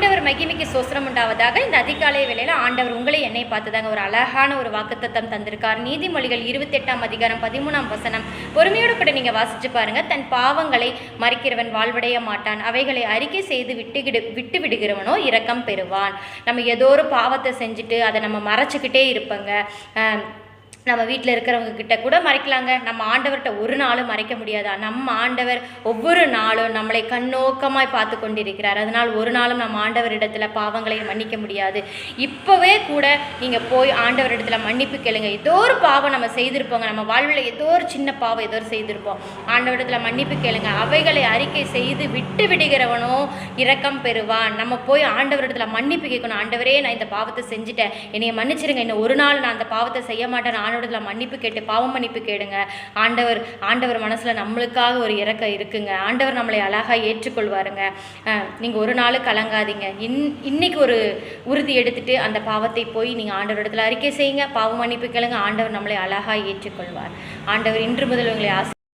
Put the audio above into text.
ஆண்டவர் மகிமைக்கு சோசனம் உண்டாவதாக இந்த அதிகாலை வேளையில் ஆண்டவர் உங்களை என்னை பார்த்துதாங்க ஒரு அழகான ஒரு வாக்குத்தத்தம் தந்திருக்கார். நீதிமொழிகள் இருபத்தெட்டாம் அதிகாரம் பதிமூணாம் வசனம். பொறுமையோடு கூட நீங்கள் வாசிச்சு பாருங்க. தன் பாவங்களை மறைக்கிறவன் வாழ்வடைய மாட்டான். அவைகளை அறிக்கை செய்து விட்டுகிடு விட்டு விடுகிறவனோ இரக்கம் பெறுவான். நம்ம ஏதோ ஒரு பாவத்தை செஞ்சுட்டு அதை நம்ம மறைச்சிக்கிட்டே இருப்பங்க. நம்ம வீட்டில் இருக்கிறவங்க கிட்ட கூட மறைக்கலாங்க. நம்ம ஆண்டவர்கிட்ட ஒரு நாளும் மறைக்க முடியாதா? நம்ம ஆண்டவர் ஒவ்வொரு நாளும் நம்மளை கண்ணோக்கமாய் பார்த்து கொண்டிருக்கிறார் அதனால் ஒரு நாளும் நம்ம ஆண்டவரிடத்துல பாவங்களை மன்னிக்க முடியாது. இப்போவே கூட நீங்கள் போய் ஆண்டவரிடத்துல மன்னிப்பு கேளுங்க. ஏதோ ஒரு பாவம் நம்ம செய்திருப்போங்க. நம்ம வாழ்வில் ஏதோ ஒரு சின்ன பாவம் ஏதோ ஒரு செய்திருப்போம். ஆண்டவரிடத்துல மன்னிப்பு கேளுங்க. அவைகளை அறிக்கை செய்து விட்டு விடுகிறவனோ இரக்கம் பெறுவான். நம்ம போய் ஆண்டவரிடத்துல மன்னிப்பு கேட்கணும். ஆண்டவரே நான் இந்த பாவத்தை செஞ்சுட்டேன். என்னைய மன்னிச்சிருங்க. இன்னும் ஒரு நாள் நான் அந்த பாவத்தை செய்ய மாட்டேன் ஆண்டவரத்தில் மன்னிப்பு கேட்டு பாவம் மன்னிப்பு கேளுங்க ஆண்டவர் ஆண்டவர் மனசில் நம்மளுக்காக ஒரு இறக்க இருக்குங்க. ஆண்டவர் நம்மளை அழகாக ஏற்றுக்கொள்வாருங்க. நீங்கள் ஒரு நாள் கலங்காதீங்க. இன் இன்னைக்கு ஒரு உறுதி எடுத்துட்டு அந்த பாவத்தை போய் நீங்கள் ஆண்டவரிடத்தில் அறிக்கை செய்யுங்க. பாவ மன்னிப்பு கேளுங்க. ஆண்டவர் நம்மளை அழகாக ஏற்றுக்கொள்வார். ஆண்டவர் இன்று முதல் உங்களை ஆசை